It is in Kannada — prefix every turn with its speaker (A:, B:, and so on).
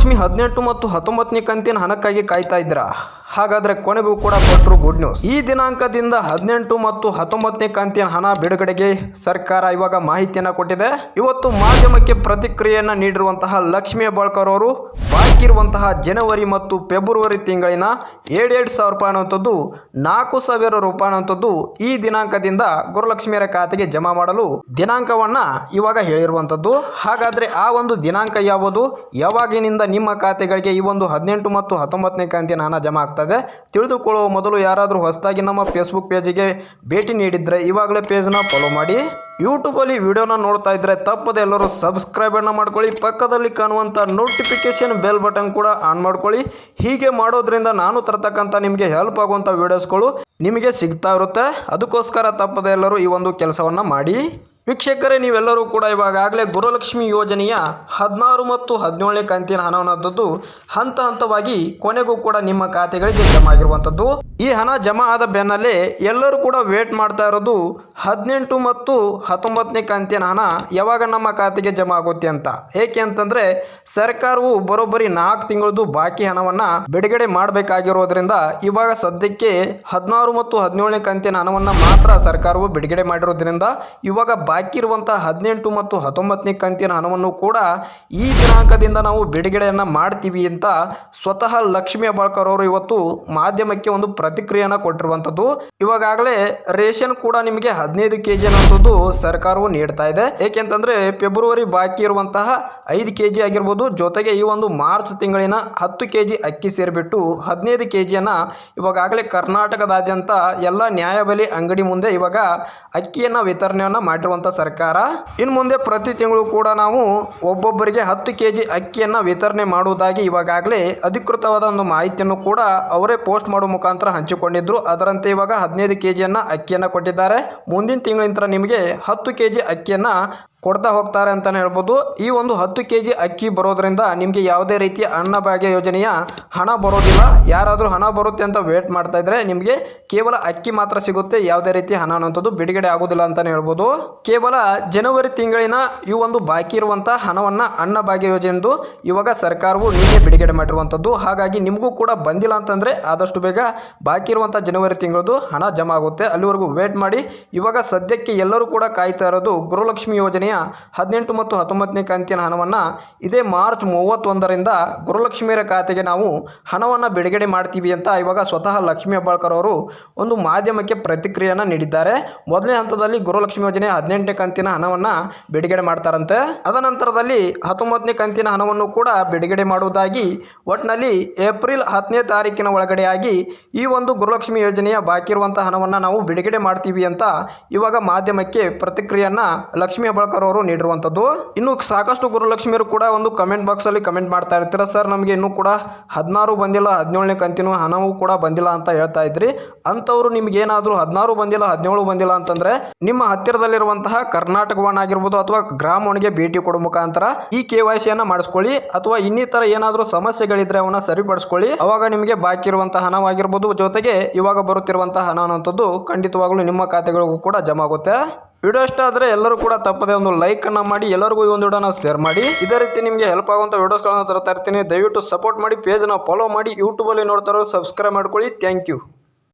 A: ಗುರುಲಕ್ಷ್ಮಿ ಹದಿನೆಂಟು ಮತ್ತು ಹತ್ತೊಂಬತ್ತನೇ ಕಂತಿನ ಹಣಕ್ಕಾಗಿ ಕಾಯ್ತಾ ಇದ್ರ ಹಾಗಾದ್ರೆ ಕೊನೆಗೂ ಕೂಡ ಕೊಟ್ಟರು ಗುಡ್ ನ್ಯೂಸ್ ಈ ದಿನಾಂಕದಿಂದ ಹದಿನೆಂಟು ಮತ್ತು ಹತ್ತೊಂಬತ್ತನೇ ಕಂತಿನ ಹಣ ಬಿಡುಗಡೆಗೆ ಸರ್ಕಾರ ಇವಾಗ ಮಾಹಿತಿಯನ್ನ ಕೊಟ್ಟಿದೆ. ಇವತ್ತು ಮಾಧ್ಯಮಕ್ಕೆ ಪ್ರತಿಕ್ರಿಯೆಯನ್ನ ನೀಡಿರುವಂತಹ ಲಕ್ಷ್ಮೀ ಬಾಳ್ಕರ್ ಅವರು ಬಾಕಿ ಇರುವಂತಹ ಜನವರಿ ಮತ್ತು ಫೆಬ್ರವರಿ ತಿಂಗಳಿನ ಏಳೆರಡು ಸಾವಿರ ರೂಪಾಯಿ ಅನ್ನುವಂಥದ್ದು, ನಾಲ್ಕು ಸಾವಿರ ರೂಪಾಯಿ ಅನ್ನುವಂಥದ್ದು ಈ ದಿನಾಂಕದಿಂದ ಗುರುಲಕ್ಷ್ಮಿಯರ ಖಾತೆಗೆ ಜಮಾ ಮಾಡಲು ದಿನಾಂಕವನ್ನ ಇವಾಗ ಹೇಳಿರುವಂಥದ್ದು. ಹಾಗಾದ್ರೆ ಆ ಒಂದು ದಿನಾಂಕ ಯಾವುದು? ಯಾವಾಗಿನಿಂದ ನಿಮ್ಮ ಖಾತೆಗಳಿಗೆ ಈ ಒಂದು ಹದಿನೆಂಟು ಮತ್ತು ಹತ್ತೊಂಬತ್ತನೇ ಕಂತಿನ ಹಣ ಜಮಾ ಆಗ್ತದೆ? ತಿಳಿದುಕೊಳ್ಳುವ ಮೊದಲು ಯಾರಾದರೂ ಹೊಸದಾಗಿ ನಮ್ಮ ಫೇಸ್ಬುಕ್ ಪೇಜಿಗೆ ಭೇಟಿ ನೀಡಿದ್ರೆ ಇವಾಗಲೇ ಪೇಜ್ನ ಫಾಲೋ ಮಾಡಿ. ಯೂಟ್ಯೂಬಲ್ಲಿ ವಿಡಿಯೋನ ನೋಡ್ತಾ ಇದ್ರೆ ತಪ್ಪದೆ ಎಲ್ಲರೂ ಸಬ್ಸ್ಕ್ರೈಬನ್ನು ಮಾಡ್ಕೊಳ್ಳಿ, ಪಕ್ಕದಲ್ಲಿ ಕಾಣುವಂಥ ನೋಟಿಫಿಕೇಶನ್ ಬೆಲ್ ಬಟನ್ ಕೂಡ ಆನ್ ಮಾಡ್ಕೊಳ್ಳಿ. ಹೀಗೆ ಮಾಡೋದ್ರಿಂದ ನಾನು ತರ್ತಕ್ಕಂಥ ನಿಮಗೆ ಹೆಲ್ಪ್ ಆಗುವಂಥ ವೀಡಿಯೋಸ್ಗಳು ನಿಮಗೆ ಸಿಗ್ತಾ ಇರುತ್ತೆ. ಅದಕ್ಕೋಸ್ಕರ ತಪ್ಪದೆ ಎಲ್ಲರೂ ಈ ಒಂದು ಕೆಲಸವನ್ನು ಮಾಡಿ. ವೀಕ್ಷಕರೇ, ನೀವೆಲ್ಲರೂ ಕೂಡ ಇವಾಗಲೇ ಗುರುಲಕ್ಷ್ಮಿ ಯೋಜನೆಯ ಹದಿನಾರು ಮತ್ತು ಹದಿನೇಳನೇ ಕಂತಿನ ಹಣವನ್ನದ್ದು ಹಂತ ಹಂತವಾಗಿ ಕೊನೆಗೂ ಕೂಡ ನಿಮ್ಮ ಖಾತೆಗಳಿಗೆ ಜಮಾ ಆಗಿರುವಂಥದ್ದು. ಈ ಹಣ ಜಮಾ ಆದ ಬೆನ್ನಲ್ಲೇ ಎಲ್ಲರೂ ಕೂಡ ವೇಟ್ ಮಾಡ್ತಾ ಇರೋದು, ಹದಿನೆಂಟು ಮತ್ತು ಹತ್ತೊಂಬತ್ತನೇ ಕಂತಿನ ಹಣ ಯಾವಾಗ ನಮ್ಮ ಖಾತೆಗೆ ಜಮಾ ಆಗುತ್ತೆ ಅಂತ. ಏಕೆ ಅಂತಂದ್ರೆ, ಸರ್ಕಾರವು ಬರೋಬ್ಬರಿ ನಾಲ್ಕು ತಿಂಗಳದು ಬಾಕಿ ಹಣವನ್ನ ಬಿಡುಗಡೆ ಮಾಡಬೇಕಾಗಿರೋದ್ರಿಂದ ಇವಾಗ ಸದ್ಯಕ್ಕೆ ಹದಿನಾರು ಮತ್ತು ಹದಿನೇಳನೇ ಕಂತಿನ ಹಣವನ್ನ ಮಾತ್ರ ಸರ್ಕಾರವು ಬಿಡುಗಡೆ ಮಾಡಿರೋದ್ರಿಂದ ಇವಾಗ ಇರುವಂತಹ ಹದಿನೆಂಟು ಮತ್ತು ಹತ್ತೊಂಬತ್ತನೇ ಕಂತಿನ ಹಣವನ್ನು ಕೂಡ ಈ ದಿನಾಂಕದಿಂದ ನಾವು ಬಿಡುಗಡೆಯನ್ನು ಮಾಡ್ತೀವಿ ಅಂತ ಸ್ವತಃ ಲಕ್ಷ್ಮೀ ಅಬಾಳ್ಕರ್ ಅವರು ಇವತ್ತು ಮಾಧ್ಯಮಕ್ಕೆ ಒಂದು ಪ್ರತಿಕ್ರಿಯೆಯನ್ನು ಕೊಟ್ಟಿರುವಂಥದ್ದು. ಇವಾಗಲೇ ರೇಷನ್ ಕೂಡ ನಿಮಗೆ ಹದಿನೈದು ಕೆ ಜಿ ಅನ್ನೋಂಥದ್ದು ಸರ್ಕಾರವು ನೀಡ್ತಾ ಇದೆ. ಏಕೆಂತಂದ್ರೆ ಫೆಬ್ರವರಿ ಬಾಕಿ ಇರುವಂತಹ ಐದು ಕೆ ಜಿ ಆಗಿರ್ಬೋದು, ಜೊತೆಗೆ ಈ ಒಂದು ಮಾರ್ಚ್ ತಿಂಗಳಿನ ಹತ್ತು ಕೆ ಜಿ ಅಕ್ಕಿ ಸೇರಿಬಿಟ್ಟು ಹದಿನೈದು ಕೆ ಜಿಯನ್ನು ಇವಾಗಲೇ ಕರ್ನಾಟಕದಾದ್ಯಂತ ಎಲ್ಲ ನ್ಯಾಯಬೆಲೆ ಅಂಗಡಿ ಮುಂದೆ ಇವಾಗ ಅಕ್ಕಿಯನ್ನು ವಿತರಣೆಯನ್ನು ಮಾಡಿರುವಂಥ ಸರ್ಕಾರ. ಇನ್ನು ಮುಂದೆ ಪ್ರತಿ ತಿಂಗಳು ಕೂಡ ನಾವು ಒಬ್ಬೊಬ್ಬರಿಗೆ ಹತ್ತು ಕೆ ಜಿ ಅಕ್ಕಿಯನ್ನು ವಿತರಣೆ ಮಾಡುವುದಾಗಿ ಇವಾಗಲೇ ಅಧಿಕೃತವಾದ ಒಂದು ಮಾಹಿತಿಯನ್ನು ಕೂಡ ಅವರೇ ಪೋಸ್ಟ್ ಮಾಡುವ ಮುಖಾಂತರ ಹಂಚಿಕೊಂಡಿದ್ರು. ಅದರಂತೆ ಇವಾಗ ಹದಿನೈದು ಕೆ ಜಿಯನ್ನು ಅಕ್ಕಿಯನ್ನು ಕೊಟ್ಟಿದ್ದಾರೆ. ಮುಂದಿನ ತಿಂಗಳಿಂದ ನಿಮಗೆ ಹತ್ತು ಕೆ ಜಿ ಅಕ್ಕಿಯನ್ನು ಕೊಡ್ತಾ ಹೋಗ್ತಾರೆ ಅಂತಲೇ ಹೇಳ್ಬೋದು. ಈ ಒಂದು ಹತ್ತು ಕೆ ಜಿ ಅಕ್ಕಿ ಬರೋದರಿಂದ ನಿಮಗೆ ಯಾವುದೇ ರೀತಿಯ ಅನ್ನಭಾಗ್ಯ ಯೋಜನೆಯ ಹಣ ಬರೋದಿಲ್ಲ. ಯಾರಾದರೂ ಹಣ ಬರುತ್ತೆ ಅಂತ ವೇಟ್ ಮಾಡ್ತಾ ಇದ್ರೆ ನಿಮಗೆ ಕೇವಲ ಅಕ್ಕಿ ಮಾತ್ರ ಸಿಗುತ್ತೆ. ಯಾವುದೇ ರೀತಿ ಹಣ ಅನ್ನೋಂಥದ್ದು ಬಿಡುಗಡೆ ಆಗೋದಿಲ್ಲ ಅಂತಲೇ ಹೇಳ್ಬೋದು. ಕೇವಲ ಜನವರಿ ತಿಂಗಳಿನ ಈ ಒಂದು ಬಾಕಿ ಇರುವಂಥ ಹಣವನ್ನು ಅನ್ನಭಾಗ್ಯ ಯೋಜನೆಯಂದು ಇವಾಗ ಸರ್ಕಾರವು ನೀವೇ ಬಿಡುಗಡೆ ಮಾಡಿರುವಂಥದ್ದು. ಹಾಗಾಗಿ ನಿಮಗೂ ಕೂಡ ಬಂದಿಲ್ಲ ಅಂತಂದರೆ ಆದಷ್ಟು ಬೇಗ ಬಾಕಿ ಇರುವಂಥ ಜನವರಿ ತಿಂಗಳದು ಹಣ ಜಮಾ ಆಗುತ್ತೆ. ಅಲ್ಲಿವರೆಗೂ ವೇಟ್ ಮಾಡಿ. ಇವಾಗ ಸದ್ಯಕ್ಕೆ ಎಲ್ಲರೂ ಕೂಡ ಕಾಯ್ತಾ ಇರೋದು ಗುರುಲಕ್ಷ್ಮಿ ಯೋಜನೆಯ ಹದಿನೆಂಟು ಮತ್ತು ಹತ್ತೊಂಬತ್ತನೇ ಕಂತಿನ ಹಣವನ್ನು ಇದೇ ಮಾರ್ಚ್ ಮೂವತ್ತೊಂದರಿಂದ ಗುರುಲಕ್ಷ್ಮಿಯರ ಖಾತೆಗೆ ನಾವು ಹಣವನ್ನು ಬಿಡುಗಡೆ ಮಾಡ್ತೀವಿ ಅಂತ ಇವಾಗ ಸ್ವತಃ ಲಕ್ಷ್ಮೀ ಹೆಬ್ಬಾಳ್ಕರ್ ಅವರು ಒಂದು ಮಾಧ್ಯಮಕ್ಕೆ ಪ್ರತಿಕ್ರಿಯೆಯನ್ನು ನೀಡಿದ್ದಾರೆ. ಮೊದಲನೇ ಹಂತದಲ್ಲಿ ಗುರುಲಕ್ಷ್ಮಿ ಯೋಜನೆ ಹದಿನೆಂಟನೇ ಕಂತಿನ ಹಣವನ್ನು ಬಿಡುಗಡೆ ಮಾಡ್ತಾರಂತೆ. ಅದನಂತರದಲ್ಲಿ ಹತ್ತೊಂಬತ್ತನೇ ಕಂತಿನ ಹಣವನ್ನು ಕೂಡ ಬಿಡುಗಡೆ ಮಾಡುವುದಾಗಿ ಒಟ್ಟಿನಲ್ಲಿ ಏಪ್ರಿಲ್ ಹತ್ತನೇ ತಾರೀಕಿನ ಒಳಗಡೆಯಾಗಿ ಈ ಒಂದು ಗುರುಲಕ್ಷ್ಮಿ ಯೋಜನೆಯ ಬಾಕಿ ಇರುವಂಥ ಹಣವನ್ನು ನಾವು ಬಿಡುಗಡೆ ಮಾಡ್ತೀವಿ ಅಂತ ಇವಾಗ ಮಾಧ್ಯಮಕ್ಕೆ ಪ್ರತಿಕ್ರಿಯೆಯನ್ನು ಲಕ್ಷ್ಮೀ ಹೆಬ್ಬಾಳ್ಕರ್ ಅವರು ನೀಡಿರುವಂಥದ್ದು. ಇನ್ನು ಸಾಕಷ್ಟು ಗುರುಲಕ್ಷ್ಮಿಯರು ಕೂಡ ಒಂದು ಕಮೆಂಟ್ ಬಾಕ್ಸಲ್ಲಿ ಕಮೆಂಟ್ ಮಾಡ್ತಾ ಇರ್ತೀರ. ಸರ್ ನಮಗೆ ಇನ್ನೂ ಕೂಡ ಹದಿನಾರು ಬಂದಿಲ್ಲ, ಹದಿನೇಳನೇ ಕಂತಿನೂ ಹಣವೂ ಕೂಡ ಬಂದಿಲ್ಲ ಅಂತ ಹೇಳ್ತಾ ಇದ್ರಿ. ಅಂಥವ್ರು ನಿಮ್ಗೆ ಏನಾದರೂ ಹದಿನಾರು ಬಂದಿಲ್ಲ, ಹದಿನೇಳು ಬಂದಿಲ್ಲ ಅಂತಂದರೆ ನಿಮ್ಮ ಹತ್ತಿರದಲ್ಲಿರುವಂತಹ ಕರ್ನಾಟಕ ವನ್ ಆಗಿರ್ಬೋದು ಅಥವಾ ಗ್ರಾಮ ಭೇಟಿ ಕೊಡೋ ಮುಖಾಂತರ ಈ ಕೆ ವೈ ಸಿಯನ್ನು ಮಾಡಿಸ್ಕೊಳ್ಳಿ. ಅಥವಾ ಇನ್ನಿತರ ಏನಾದರೂ ಸಮಸ್ಯೆಗಳಿದ್ರೆ ಅವನ್ನ ಸರಿಪಡಿಸ್ಕೊಳ್ಳಿ. ಅವಾಗ ನಿಮಗೆ ಬಾಕಿ ಇರುವಂತಹ ಹಣವಾಗಿರ್ಬೋದು. ಜೊತೆಗೆ ಇವಾಗ ಬರುತ್ತಿರುವಂತಹ ಹಣ ಅನ್ನೋಂಥದ್ದು ಖಂಡಿತವಾಗ್ಲೂ ನಿಮ್ಮ ಖಾತೆಗಳಿಗೂ ಕೂಡ ಜಮಾ ಆಗುತ್ತೆ ವಿಡಿಯೋ ಇಷ್ಟ ಆದರೆ ಎಲ್ಲರೂ ಕೂಡ ತಪ್ಪದೆ ಒಂದು ಲೈಕ್ ಅನ್ನ ಮಾಡಿ, ಎಲ್ಲರಿಗೂ ಈ ಒಂದು ವಿಡಿಯೋನ ಶೇರ್ ಮಾಡಿ. ಇದೇ ರೀತಿ ನಿಮಗೆ ಹೆಲ್ಪ್ ಆಗುವಂಥ ವಿಡಿಯೋಸ್ಗಳನ್ನ ತರ್ತಾ ಇರ್ತೀನಿ. ದಯವಿಟ್ಟು ಸಪೋರ್ಟ್ ಮಾಡಿ ಪೇಜನ್ನ ಫಾಲೋ ಮಾಡಿ ಯೂಟ್ಯೂಬಲ್ಲಿ ನೋಡ್ತಾರೋ ಸಬ್ಸ್ಕ್ರೈಬ್ ಮಾಡ್ಕೊಳ್ಳಿ. Thank you